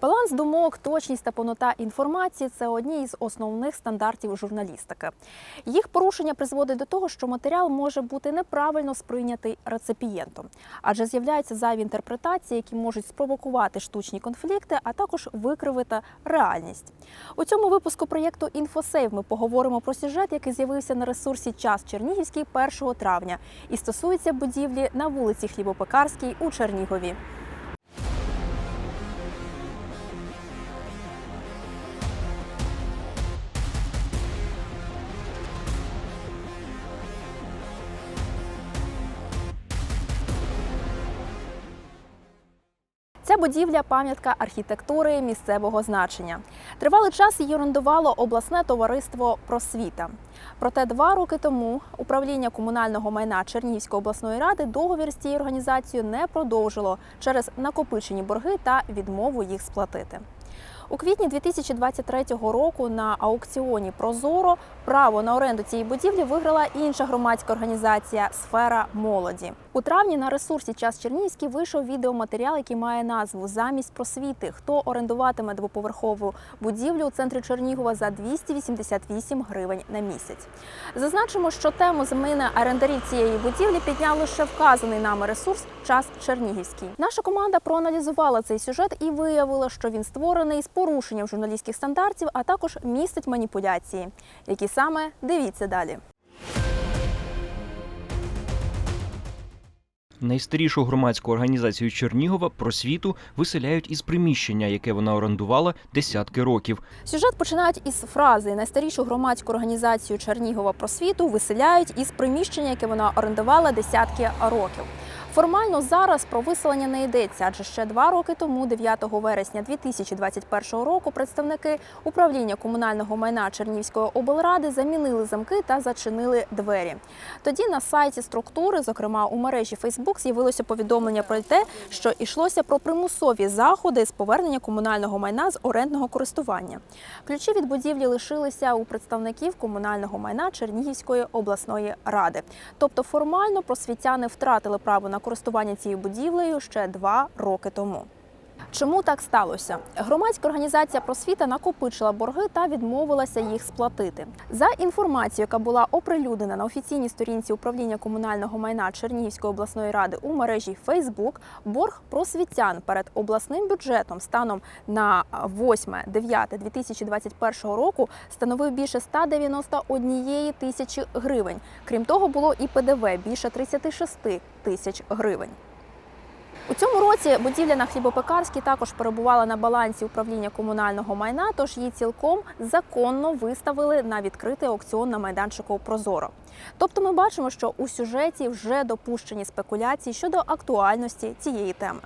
Баланс думок, точність та повнота інформації це одні із основних стандартів журналістики. Їх порушення призводить до того, що матеріал може бути неправильно сприйнятий реципієнтом, адже з'являються зайві інтерпретації, які можуть спровокувати штучні конфлікти, а також викривити реальність. У цьому випуску проєкту «Інфосейв» ми поговоримо про сюжет, який з'явився на ресурсі Час Чернігівський 1 травня і стосується будівлі на вулиці Хлібопекарській у Чернігові. Будівля пам'ятка архітектури місцевого значення. Тривалий час її орендувало обласне товариство Просвіта. Проте два роки тому управління комунального майна Чернігівської обласної ради договір з цією організацією не продовжило через накопичені борги та відмову їх сплатити. У квітні 2023 року на аукціоні Прозоро право на оренду цієї будівлі виграла інша громадська організація Сфера молоді. У травні на ресурсі Час Чернігівський вийшов відеоматеріал, який має назву Замість просвіти. Хто орендуватиме двоповерхову будівлю у центрі Чернігова за 288 гривень на місяць. Зазначимо, що тему зміни орендарів цієї будівлі підняв лише вказаний нами ресурс Час Чернігівський. Наша команда проаналізувала цей сюжет і виявила, що він створений з порушенням журналістських стандартів, а також містить маніпуляції. Які саме дивіться далі. Найстарішу громадську організацію Чернігова просвіту виселяють із приміщення, яке вона орендувала десятки років. Сюжет починають із фрази найстарішу громадську організацію Чернігова просвіту виселяють із приміщення, яке вона орендувала десятки років. Формально зараз про виселення не йдеться, адже ще два роки тому, 9 вересня 2021 року, представники управління комунального майна Чернігівської облради замінили замки та зачинили двері. Тоді на сайті структури, зокрема у мережі Facebook, з'явилося повідомлення про те, що йшлося про примусові заходи з повернення комунального майна з орендного користування. Ключі від будівлі лишилися у представників комунального майна Чернігівської обласної ради. Тобто формально просвітяни втратили право на користування цією будівлею ще два роки тому. Чому так сталося? Громадська організація просвіта накопичила борги та відмовилася їх сплатити. За інформацією, яка була оприлюднена на офіційній сторінці управління комунального майна Чернігівської обласної ради у мережі Facebook, борг просвітян перед обласним бюджетом станом на 8-9-2021 року становив більше 191 тисячі гривень. Крім того, було і ПДВ більше 36 тисяч гривень. У цьому році будівля на хлібопекарській також перебувала на балансі управління комунального майна, тож її цілком законно виставили на відкритий аукціон на майданчику Прозоро. Тобто ми бачимо, що у сюжеті вже допущені спекуляції щодо актуальності цієї теми.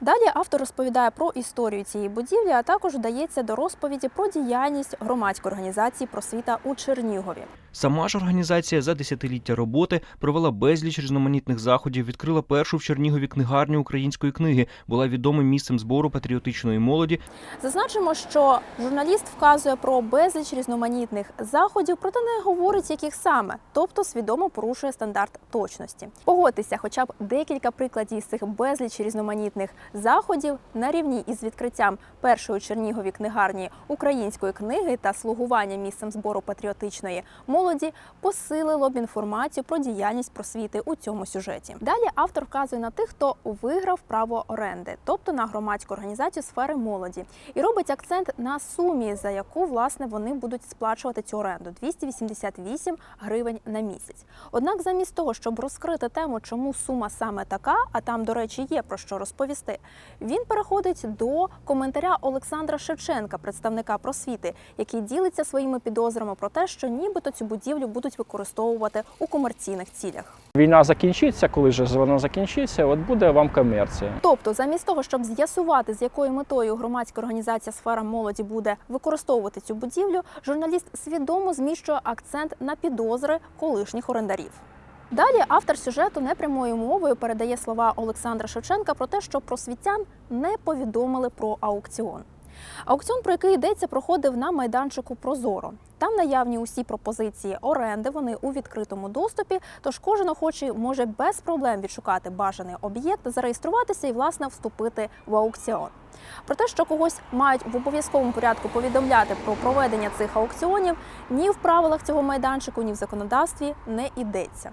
Далі автор розповідає про історію цієї будівлі, а також вдається до розповіді про діяльність громадської організації просвіта у Чернігові. Сама ж організація за десятиліття роботи провела безліч різноманітних заходів, відкрила першу в Чернігові книгарню української книги, була відомим місцем збору патріотичної молоді. Зазначимо, що журналіст вказує про безліч різноманітних заходів, проте не говорить, яких саме, тобто свідомо порушує стандарт точності. Погодьтеся, хоча б декілька прикладів з цих безліч різноманітних заходів на рівні із відкриттям першої у Чернігові книгарні української книги та слугування місцем збору патріотичної молоді посилило б інформацію про діяльність просвіти у цьому сюжеті. Далі автор вказує на тих, хто виграв право оренди, тобто на громадську організацію сфери молоді, і робить акцент на сумі, за яку власне вони будуть сплачувати цю оренду 288 гривень на місяць. Однак, замість того, щоб розкрити тему, чому сума саме така, а там, до речі, є про що розповісти, він переходить до коментаря Олександра Шевченка, представника просвіти, який ділиться своїми підозрами про те, що нібито цю будівлю будуть використовувати у комерційних цілях. Війна закінчиться, коли ж вона закінчиться, от буде вам комерція. Тобто, замість того, щоб з'ясувати, з якою метою громадська організація сфера молоді буде використовувати цю будівлю, журналіст свідомо зміщує акцент на підозри колишніх орендарів. Далі автор сюжету непрямою мовою передає слова Олександра Шевченка про те, що просвітян не повідомили про аукціон. Аукціон, про який йдеться, проходив на майданчику Прозоро. Там наявні усі пропозиції оренди, вони у відкритому доступі. Тож кожен охочий може без проблем відшукати бажаний об'єкт, зареєструватися і власне вступити в аукціон. Про те, що когось мають в обов'язковому порядку повідомляти про проведення цих аукціонів, ні в правилах цього майданчику, ні в законодавстві не йдеться.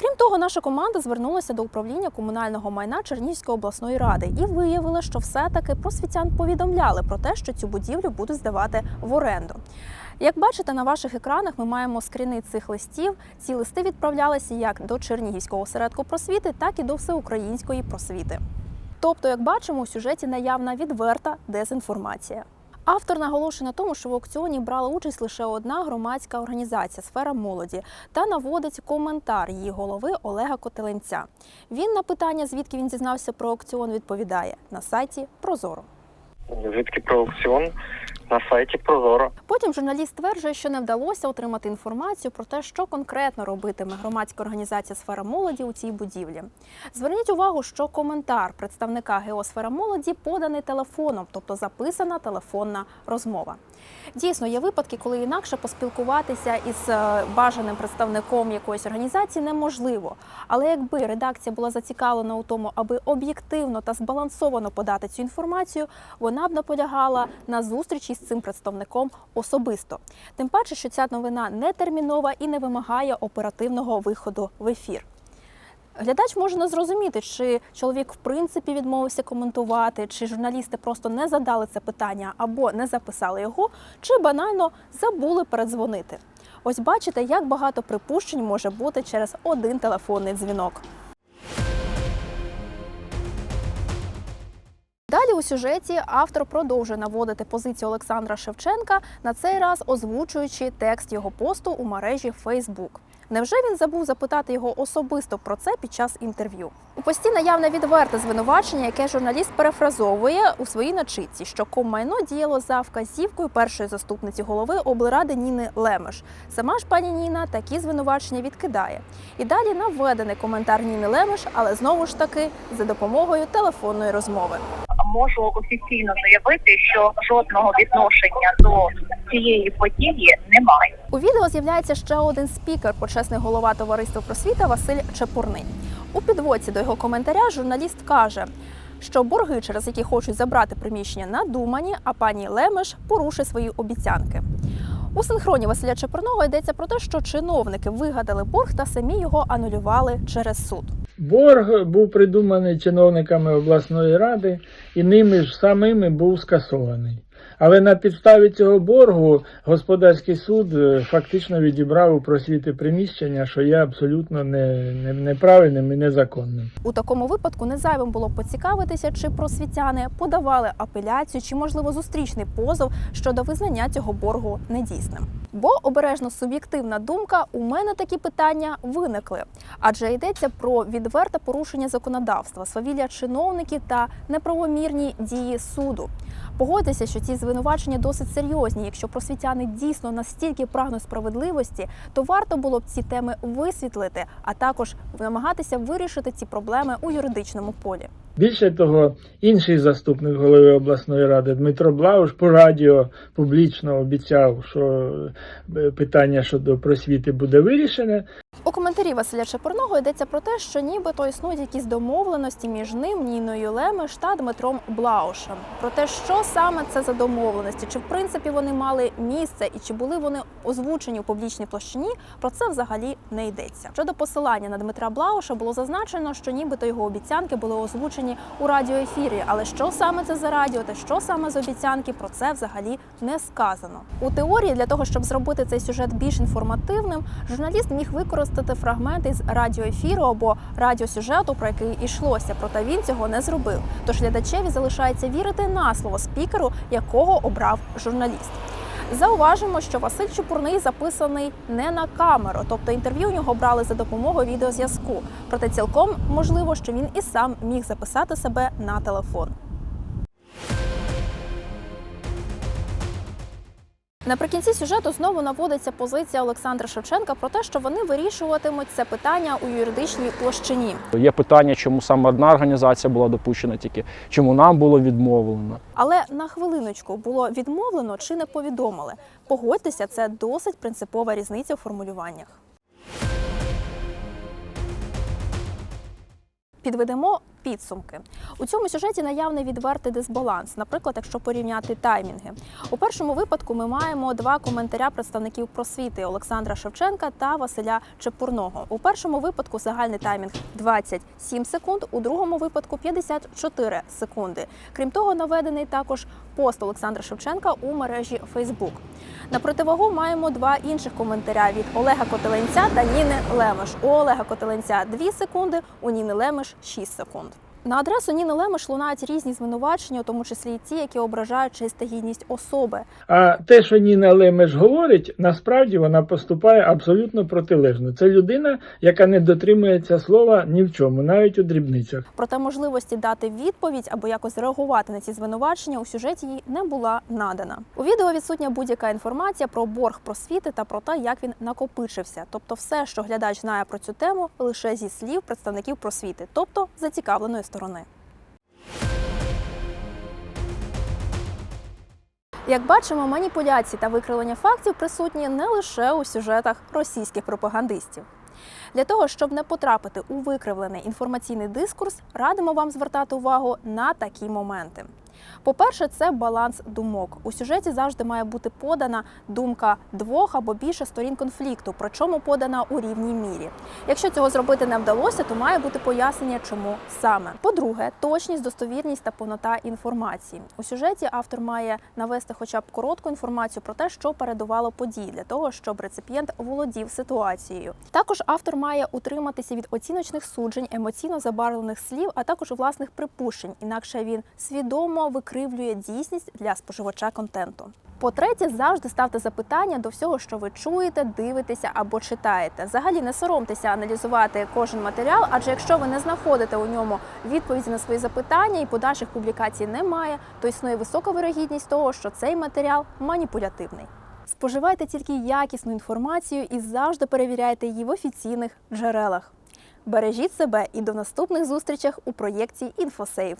Крім того, наша команда звернулася до управління комунального майна Чернігівської обласної ради і виявила, що все-таки просвітян повідомляли про те, що цю будівлю будуть здавати в оренду. Як бачите, на ваших екранах ми маємо скріни цих листів. Ці листи відправлялися як до Чернігівського осередку просвіти, так і до всеукраїнської просвіти. Тобто, як бачимо, у сюжеті наявна відверта дезінформація. Автор наголошує на тому, що в аукціоні брала участь лише одна громадська організація сфера молоді та наводить коментар її голови Олега Котеленця. Він на питання, звідки він дізнався про аукціон, відповідає на сайті Прозоро. Звідки про аукціон на сайті Прозоро. Потім журналіст стверджує, що не вдалося отримати інформацію про те, що конкретно робитиме громадська організація сфера молоді у цій будівлі. Зверніть увагу, що коментар представника Геосфера молоді поданий телефоном, тобто записана телефонна розмова. Дійсно, є випадки, коли інакше поспілкуватися із е, бажаним представником якоїсь організації неможливо. Але якби редакція була зацікавлена у тому, аби об'єктивно та збалансовано подати цю інформацію, вона б наполягала на зустрічі з цим представником особисто. Тим паче, що ця новина не термінова і не вимагає оперативного виходу в ефір. Глядач може не зрозуміти, чи чоловік в принципі відмовився коментувати, чи журналісти просто не задали це питання або не записали його, чи банально забули передзвонити. Ось бачите, як багато припущень може бути через один телефонний дзвінок. Далі у сюжеті автор продовжує наводити позицію Олександра Шевченка, на цей раз озвучуючи текст його посту у мережі Facebook. Невже він забув запитати його особисто про це під час інтерв'ю? У пості наявне відверте звинувачення, яке журналіст перефразовує у своїй начитці, що коммайно діяло за вказівкою першої заступниці голови облради Ніни Лемеш. Сама ж пані Ніна такі звинувачення відкидає. І далі наведений коментар Ніни Лемеш, але знову ж таки за допомогою телефонної розмови. Можу офіційно заявити, що жодного відношення до цієї події немає. У відео з'являється ще один спікер, почесний голова товариства просвіта Василь Чепурний. У підводці до його коментаря журналіст каже, що борги, через які хочуть забрати приміщення, надумані, а пані Лемеш порушить свої обіцянки. У синхроні Василя Чепурного йдеться про те, що чиновники вигадали борг та самі його анулювали через суд. Борг був придуманий чиновниками обласної ради і ними ж самими був скасований. Але на підставі цього боргу господарський суд е, фактично відібрав у просвіти приміщення, що є абсолютно не, не, неправильним і незаконним. У такому випадку не зайвим було поцікавитися, чи просвітяни подавали апеляцію, чи можливо зустрічний позов щодо визнання цього боргу недійсним. Бо обережно суб'єктивна думка, у мене такі питання виникли, адже йдеться про відверте порушення законодавства, свавілля чиновників та неправомірні дії суду. Погодьтеся, що ці звинувачення досить серйозні. Якщо просвітяни дійсно настільки прагнуть справедливості, то варто було б ці теми висвітлити, а також намагатися вирішити ці проблеми у юридичному полі. Більше того, інший заступник голови обласної ради Дмитро Блауш по радіо публічно обіцяв, що е, питання щодо просвіти буде вирішене. У коментарі Василя Чепурного йдеться про те, що нібито існують якісь домовленості між ним, Ніною Лемеш та Дмитром Блаушем. Про те, що саме це за домовленості, чи в принципі вони мали місце і чи були вони озвучені у публічній площині, про це взагалі не йдеться. Щодо посилання на Дмитра Блауша було зазначено, що нібито його обіцянки були озвучені у радіоефірі. Але що саме це за радіо та що саме з обіцянки, про це взагалі не сказано. У теорії для того, щоб зробити цей сюжет більш інформативним, журналіст міг використати фрагменти з радіоефіру або радіосюжету, про який йшлося, проте він цього не зробив. Тож глядачеві залишається вірити на слово спікеру, якого обрав журналіст. Зауважимо, що Василь Чупурний записаний не на камеру, тобто інтерв'ю у нього брали за допомогою відеозв'язку. Проте цілком можливо, що він і сам міг записати себе на телефон. Наприкінці сюжету знову наводиться позиція Олександра Шевченка про те, що вони вирішуватимуть це питання у юридичній площині. Є питання, чому саме одна організація була допущена тільки, чому нам було відмовлено. Але на хвилиночку було відмовлено чи не повідомили. Погодьтеся, це досить принципова різниця у формулюваннях. Підведемо підсумки. У цьому сюжеті наявний відвертий дисбаланс, наприклад, якщо порівняти таймінги. У першому випадку ми маємо два коментаря представників просвіти Олександра Шевченка та Василя Чепурного. У першому випадку загальний таймінг 27 секунд, у другому випадку 54 секунди. Крім того, наведений також пост Олександра Шевченка у мережі Facebook. На противагу маємо два інших коментаря від Олега Котеленця та Ніни Лемеш. У Олега Котеленця 2 секунди, у Ніни Лемеш 6 секунд. На адресу Ніни Лемеш лунають різні звинувачення, у тому числі й ті, які ображають честь гідність особи. А те, що Ніна Лемеш говорить, насправді вона поступає абсолютно протилежно. Це людина, яка не дотримується слова ні в чому, навіть у дрібницях. Проте можливості дати відповідь або якось реагувати на ці звинувачення у сюжеті їй не була надана. У відео відсутня будь-яка інформація про борг просвіти та про те, як він накопичився. Тобто, все, що глядач знає про цю тему, лише зі слів представників просвіти, тобто зацікавленої сторони. Як бачимо, маніпуляції та викривлення фактів присутні не лише у сюжетах російських пропагандистів. Для того, щоб не потрапити у викривлений інформаційний дискурс, радимо вам звертати увагу на такі моменти. По-перше, це баланс думок. У сюжеті завжди має бути подана думка двох або більше сторін конфлікту, причому подана у рівній мірі. Якщо цього зробити не вдалося, то має бути пояснення, чому саме. По-друге, точність, достовірність та повнота інформації. У сюжеті автор має навести хоча б коротку інформацію про те, що передувало події, для того, щоб реципієнт володів ситуацією. Також автор має утриматися від оціночних суджень, емоційно забарвлених слів, а також власних припущень, інакше він свідомо викривлює дійсність для споживача контенту. По-третє, завжди ставте запитання до всього, що ви чуєте, дивитеся або читаєте. Взагалі не соромтеся аналізувати кожен матеріал, адже якщо ви не знаходите у ньому відповіді на свої запитання і подальших публікацій немає, то існує висока вирогідність того, що цей матеріал маніпулятивний. Споживайте тільки якісну інформацію і завжди перевіряйте її в офіційних джерелах. Бережіть себе і до наступних зустрічей у проєкті InfoSafe.